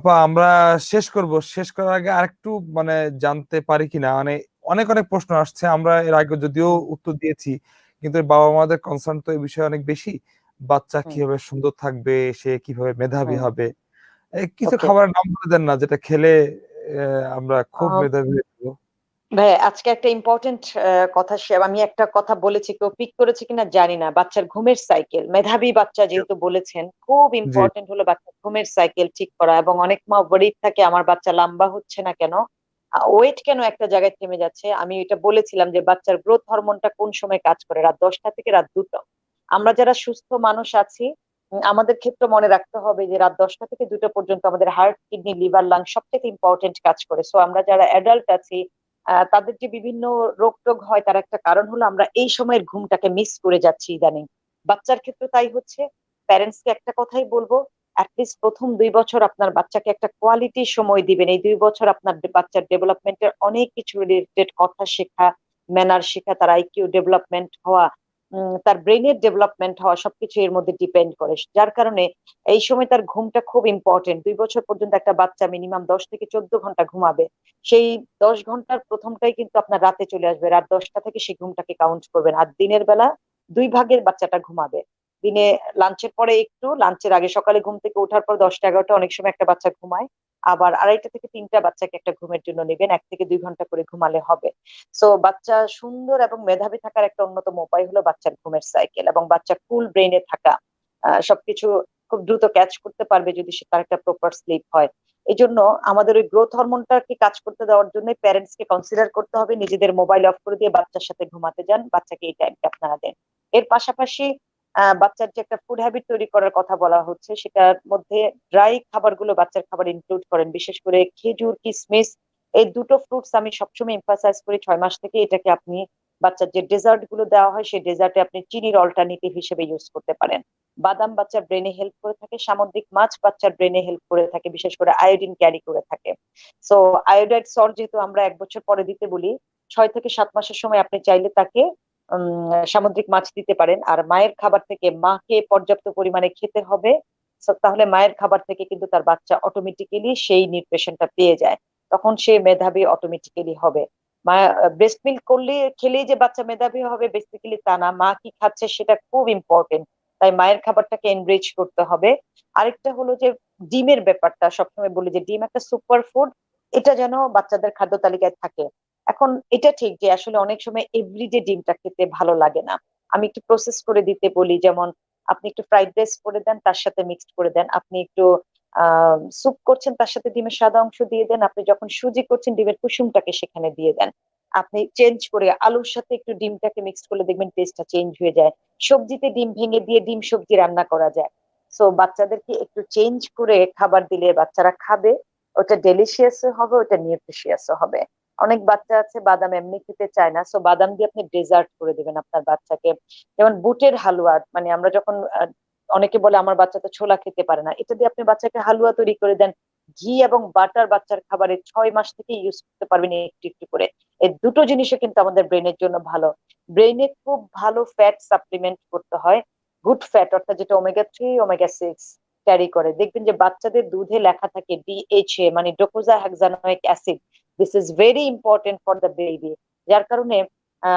আপা আমরা শেষ করব। শেষ করার আগে আরেকটু মানে জানতে পারি কিনা? মানে অনেক অনেক প্রশ্ন আসছে। আমরা এর আগে যদিও উত্তর দিয়েছি কিন্তু বাবা মাদের কনসার্ন তো এই বিষয়ে অনেক বেশি। বাচ্চা কীভাবে সুন্দর থাকবে? সে কীভাবে মেধাবী হবে? কিছু খাবার খাবারের নাম বলে দেন না যেটা খেলে আহ, আমরা খুব মেধাবী হয়ে যাব। ভাই আজকে একটা ইম্পর্টেন্ট কথা আমি একটা কথা বলেছি কেউ পিক করেছে কিনা জানি না। বাচ্চার ঘুমের সাইকেল মেধাবী বাচ্চা যেহেতু বলেছেন খুব ইম্পর্টেন্ট হলো বাচ্চার ঘুমের সাইকেল ঠিক করা এবং অনেক মা ওয়ারিড থাকে আমার বাচ্চা লম্বা হচ্ছে না কেন? ওয়েট কেন একটা জায়গায় থেমে যাচ্ছে? আমি এটা বলেছিলাম যে বাচ্চার গ্রোথ হরমোনটা কোন সময় কাজ করে? রাত দশটা থেকে রাত দুটো। আমরা যারা সুস্থ মানুষ আছি আমাদের ক্ষেত্রে মনে রাখতে হবে যে রাত দশটা থেকে দুটো পর্যন্ত আমাদের হার্ট কিডনি লিভার লাং সবথেকে ইম্পর্টেন্ট কাজ করে। সো আমরা যারা অ্যাডাল্ট আছি তাদের যে বিভিন্ন রোগ টোগ হয়, তার একটা কারণ হলো আমরা এই সময়ের ঘুমটাকে মিস করে যাচ্ছি ইদানিং। বাচ্চার ক্ষেত্রে তাই হচ্ছে। প্যারেন্টসকে একটা কথাই বলব অ্যাটলিস্ট প্রথম দুই বছর আপনার বাচ্চাকে একটা কোয়ালিটি সময় দিবেন। এই দুই বছর আপনার বাচ্চার ডেভেলপমেন্টের অনেক কিছু রিলেটেড কথা শেখা ম্যানার শেখা, তার আইকিউ ডেভেলপমেন্ট হওয়া তার ব্রেনের ডেভেলপমেন্ট হওয়া সবকিছু এর মধ্যে ডিপেন্ড করে। যার কারণে এই সময় তার ঘুমটা খুব ইম্পর্টেন্ট দুই বছর পর্যন্ত একটা বাচ্চা মিনিমাম দশ থেকে চোদ্দ ঘণ্টা ঘুমাবে। সেই দশ ঘণ্টার প্রথমটাই কিন্তু আপনার রাতে চলে আসবে। রাত দশটা থেকে সেই ঘুমটাকে কাউন্ট করবেন আর দিনের বেলা দুই ভাগের বাচ্চাটা ঘুমাবে। দিনে লাঞ্চের পরে একটু লাঞ্চের আগে সকালে ঘুম থেকে ওঠার পর দশটা, এগারোটা অনেক সময় একটা বাচ্চা ঘুমায়। আবার আড়াইটা থেকে তিনটা বাচ্চাকে একটা ঘুমের জন্য নেবেন, এক থেকে দুই ঘণ্টা করে ঘুমালে হবে। সো বাচ্চা সুন্দর এবং মেধাবী থাকার একটা অন্যতম উপায় হলো বাচ্চার ঘুমের সাইকেল এবং বাচ্চা কুল ব্রেনে থাকা। সবকিছু খুব দ্রুত ক্যাচ করতে পারবে যদি সে তার একটা প্রপার স্লিপ হয়। এই জন্য আমাদের ওই গ্রোথ হরমোনটাকে কাজ করতে দেওয়ার জন্য প্যারেন্টস কে কনসিডার করতে হবে, নিজেদের মোবাইল অফ করে দিয়ে বাচ্চার সাথে ঘুমাতে যান, বাচ্চাকে এই টাইমটা আপনারা দেন। এর পাশাপাশি বাচ্চার যে একটা ফুড হ্যাবিট তৈরি করার কথা বলা হচ্ছে, সেটার মধ্যে ড্রাই খাবারগুলো বাচ্চার খাবার ইনক্লুড করেন। বিশেষ করে খেজুর কিশমিশ এই দুটো ফ্রুটস আমি সবসময় এমফাসাইজ করি ছয় মাস থেকে এটাকে আপনি বাচ্চার যে ডেজার্টগুলো দেওয়া হয়, সেই ডেজার্টে আপনি চিনির অল্টারনেটিভ হিসেবে ইউজ করতে পারেন। বাদাম বাচ্চার ব্রেনে হেল্প করে থাকে, সামুদ্রিক মাছ বাচ্চার ব্রেনে হেল্প করে থাকে, বিশেষ করে আয়োডিন ক্যারি করে থাকে। সো আয়োডাইড সল্ট যেহেতু আমরা এক বছর পরে দিতে বলি, ছয় থেকে সাত মাসের সময় আপনি চাইলে তাকে সামুদ্রিক মাছ দিতে পারেন। আর মায়ের খাবার থেকে মাকে পর্যাপ্ত পরিমাণে খেতে হবে। তাহলে মায়ের খাবার থেকে কিন্তু তার বাচ্চা অটোমেটিক্যালি সেই নিউট্রিশনটা পেয়ে যায়। তখন সে মেধাবী অটোমেটিক্যালি হবে। মা ব্রেস্ট মিল্ক করলে, খেলেই যে বাচ্চা মেধাবী হবে বেসিক্যালি তা না। মা কি খাচ্ছে সেটা খুব ইম্পর্টেন্ট তাই মায়ের খাবারটাকে এনরিচ করতে হবে। আরেকটা হলো যে ডিমের ব্যাপারটা, সবসময় বলি যে ডিম একটা সুপার ফুড এটা যেন বাচ্চাদের খাদ্য তালিকায় থাকে। এখন এটা ঠিক যে আসলে অনেক সময় এভরিডে ডিমটা খেতে ভালো লাগে না। আমি একটু প্রসেস করে দিতে বলি, যেমন আপনি একটু ফ্রাইড রাইস করে দেন, তার সাথে মিক্সড করে দেন। আপনি একটু স্যুপ করছেন, তার সাথে ডিমের সাদা অংশ দিয়ে দেন। আপনি যখন সুজি করছেন, ডিমের কুসুমটাকে সেখানে দিয়ে দেন। আপনি চেঞ্জ করে আলুর সাথে একটু ডিমটাকে মিক্সড করলে দেখবেন টেস্টটা চেঞ্জ হয়ে যায়। সবজিতে ডিম ভেঙে দিয়ে ডিম সবজি রান্না করা যায়। সো বাচ্চাদেরকে একটু চেঞ্জ করে খাবার দিলে বাচ্চারা খাবে। ওটা ডেলিশিয়াস হবে, ওটা নিউট্রিশিয়াস হবে। অনেক বাচ্চা আছে, বাদাম এমনি খেতে চায় না। সো বাদাম দিয়ে আপনি ডেজার্ট করে দিবেন আপনার বাচ্চাকে। যেমন বুটের হালুয়া মানে আমরা যখন অনেকে বলে আমার বাচ্চা তো ছোলা খেতে পারে না। এটা দিয়ে আপনি বাচ্চাকে হালুয়া তৈরি করে দেন। ঘি এবং বাটার বাচ্চার খাবারে ছয় মাস থেকে ইউজ করতে পারবেন একটু একটু করে। এই দুটো জিনিসও কিন্তু আমাদের ব্রেনের জন্য ভালো। ব্রেনে খুব ভালো ফ্যাট সাপ্লিমেন্ট করতে হয়। গুড ফ্যাট অর্থাৎ যেটা omega three omega six carry করে। দেখবেন যে বাচ্চাদের দুধে লেখা থাকে ডিএইচএ মানে docosahexaenoic acid this is very important for the baby যার কারণে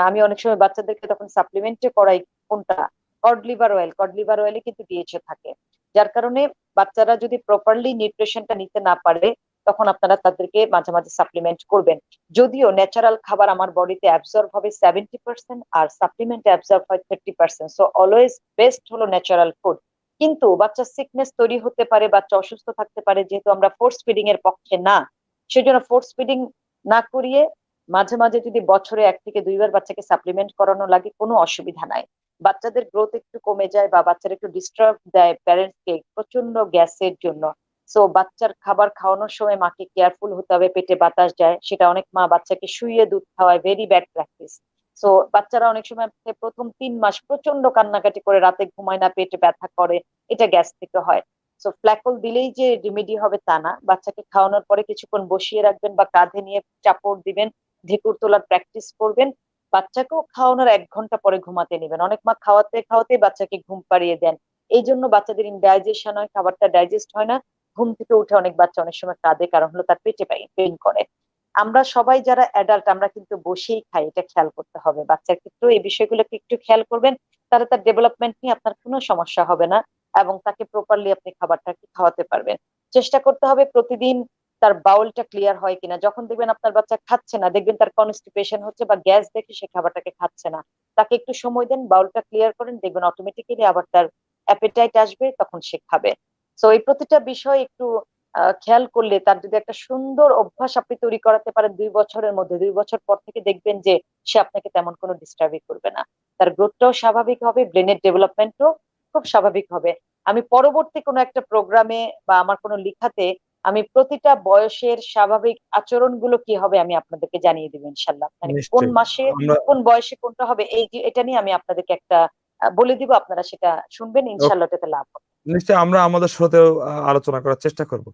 আমি অনেক সময় বাচ্চাদেরকে তখন সাপ্লিমেন্টে করাই কোনটা? Cod liver oil cod liver অয়েলে কিন্তু ডিএইচএ থাকে। যার কারণে বাচ্চারা যদি প্রপারলি নিউট্রিশনটা নিতে না পারে, তখন আপনারা তাদেরকে মাঝে মাঝে সাপ্লিমেন্ট করবেন। যদিও ন্যাচারাল খাবার আমার বডিতে অ্যাবজর্ব হবে সেভেন্টি পার্সেন্ট আর সাপ্লিমেন্ট অ্যাবজর্ব হয় thirty percent so always best হলো ন্যাচারাল ফুড কিন্তু বাচ্চার সিকনেস তৈরি হতে পারে, বাচ্চা অসুস্থ থাকতে পারে, যেহেতু আমরা ফোর্স ফিডিং এর পক্ষে না। সেজন্য ফোর্স ফিডিং না করিয়ে মাঝে মাঝে যদি বছরে এক থেকে দুইবার বাচ্চাকে সাপ্লিমেন্ট করানো লাগে, কোনো অসুবিধা নাই। বাচ্চাদের গ্রোথ একটু কমে যায় বা বাচ্চারা একটু ডিস্টার্ব দেয় প্যারেন্টস কে প্রচণ্ড গ্যাসের জন্য। সো বাচ্চার খাবার খাওয়ানোর সময় মাকে কেয়ারফুল হতে হবে, পেটে বাতাস যায়, সেটা অনেক মা বাচ্চাকে শুইয়ে দুধ খাওয়ায় ভেরি ব্যাড প্র্যাকটিস সো বাচ্চারা অনেক সময় প্রথম তিন মাস প্রচণ্ড কান্নাকাটি করে, রাতে ঘুমায় না, পেটে ব্যথা করে, এটা গ্যাস থেকে হয়। সো ফ্ল্যাকল দিলেই যে রেমেডি হবে তা না। বাচ্চাকে খাওয়ানোর পরে কিছুক্ষণ বসিয়ে রাখবেন বা কাঁধে নিয়ে চাপড় দিবেন, ঢেকুর তোলার প্র্যাকটিস করবেন। বাচ্চাকেও খাওয়ানোর এক ঘণ্টা পরে ঘুমাতে নেবেন। অনেক মা খাওয়াতে খাওয়াতে বাচ্চাকে ঘুম পাড়িয়ে দেন। এই জন্য বাচ্চাদের ইনডাইজেশন হয়, খাবারটা ডাইজেস্ট হয় না। ঘুম থেকে উঠে অনেক বাচ্চা অনেক সময় কাঁদে, কারণ হলো তার পেটে পেইন করে। আমরা সবাই যারা অ্যাডাল্ট আমরা কিন্তু বসেই খাই, এটা খেয়াল করতে হবে। বাচ্চার ক্ষেত্রেও এই বিষয়গুলোকে একটু খেয়াল করবেন, তাহলে তার ডেভেলপমেন্ট নিয়ে আপনার কোনো সমস্যা হবে না। এবং তাকে প্রপারলি আপনি খাবারটাকে খাওয়াতে পারবেন। চেষ্টা করতে হবে প্রতিদিন তার বাউলটা ক্লিয়ার হয় কিনা। যখন দেখবেন আপনার বাচ্চা খাচ্ছে না, দেখবেন তার কনস্টিপেশন হচ্ছে বা গ্যাস দেখে সে খাবারটাকে খাচ্ছে না। তাকে একটু সময় দেন, বাউলটা ক্লিয়ার করেন, দেখবেন অটোমেটিক্যালি আবার তার অ্যাপেটাইট আসবে, তখন সে খাবে। সো এই প্রতিটা বিষয় একটু খেয়াল করলে তার যদি একটা সুন্দর অভ্যাস আপনি তৈরি করাতে পারেন দুই বছরের মধ্যে, দুই বছর পর থেকে দেখবেন যে সে আপনাকে তেমন কোনো ডিস্টার্বই করবে না। তার গ্রোথটাও স্বাভাবিক হবে ব্রেনের ডেভেলপমেন্টও খুব স্বাভাবিক হবে। আমি পরবর্তী কোনো একটা প্রোগ্রামে বা আমার কোনো লিখাতে আমি প্রতিটা বয়সের স্বাভাবিক আচরণগুলো কি হবে আমি আপনাদেরকে জানিয়ে দেবো ইনশাল্লাহ মানে কোন মাসে কোন বয়সে কোনটা হবে এই এটা নিয়ে আমি আপনাদেরকে একটা বলে দিব আপনারা সেটা শুনবেন ইনশাল্লাহ এটাতে লাভ হবে। নিশ্চয় আমরা আমাদের সাথে আলোচনা করার চেষ্টা করব।